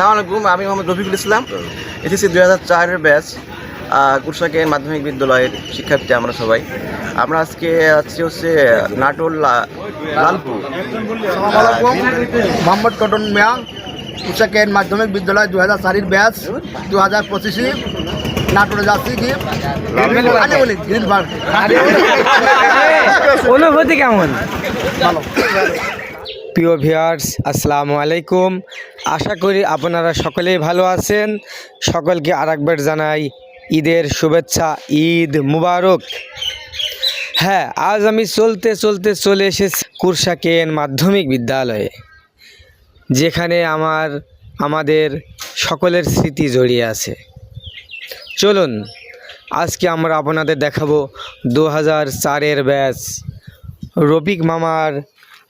সালাম আলাইকুম আমি মোহাম্মদ রফিকুল ইসলাম। এসএসসি দুই হাজার চারের ব্যাচ কুরসাকেন মাধ্যমিক বিদ্যালয়ের শিক্ষার্থী আমরা সবাই। আমরা আজকে আছি হচ্ছে নাটোর লালপুর। মোহাম্মদ কটন মিয়া কুচাকেন মাধ্যমিক বিদ্যালয় দু হাজার চারির ব্যাচ দু হাজার পঁচিশে নাটোরে যাচ্ছি কি অনুভূতি কেমন? ভালো। প্রিয় ভিউয়ার্স, আসসালামু আলাইকুম। আশা করি আপনারা সকলেই ভালো আছেন। সকলকে আরেকবার জানাই ঈদের শুভেচ্ছা, ঈদ মুবারক। হ্যাঁ আজ আমি চলতে চলতে চলে এসেছি কুরসাকেন মাধ্যমিক বিদ্যালয়ে, যেখানে আমার, আমাদের সকলের স্মৃতি জড়িয়ে আছে। চলুন, আজকে আমরা আপনাদের দেখাবো দু হাজার চারের ব্যাচ। রফিক মামার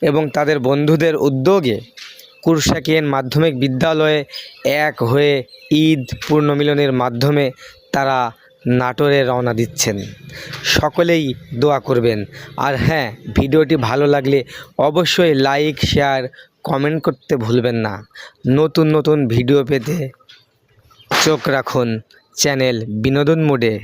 এবং তাদের বন্ধুদের উদ্যোগে কুরসাকেন মাধ্যমিক বিদ্যালয়ে এক হয়ে ঈদ পূর্ণমিলনের মাধ্যমে তারা নাটোরে রওনা দিচ্ছেন। সকলেই দোয়া করবেন। আর হ্যাঁ ভিডিওটি ভালো লাগলে অবশ্যই লাইক শেয়ার কমেন্ট করতে ভুলবেন না। নতুন নতুন ভিডিও পেতে চোখ রাখুন চ্যানেল বিনোদন মোডে।